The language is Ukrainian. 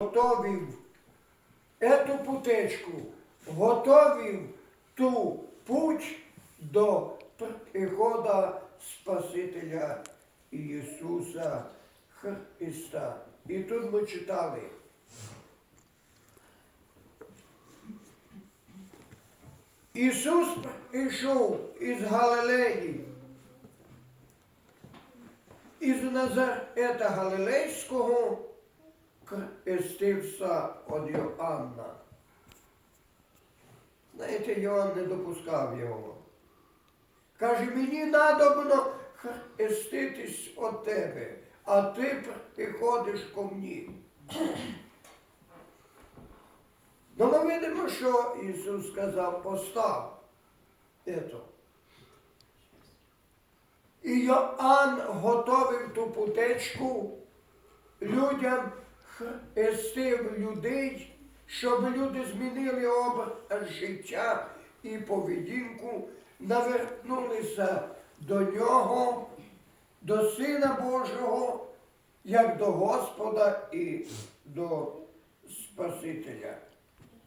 готовив эту путечку, готовив ту путь до прихода Спасителя Ісуса Христа. І тут ми читали. Ісус прийшов із Галилеї, із Назарета Галилейського крестився від Йоанна. Знаєте, Йоанн не допускав його. Каже, мені надобно хреститись від тебе, а ти приходиш ко мені. Ну ми видимо, що Ісус сказав, постав ето. І Йоанн готовив ту путечку людям хрестив людей, щоб люди змінили образ життя і поведінку, навернулися до нього, до Сина Божого, як до Господа і до Спасителя.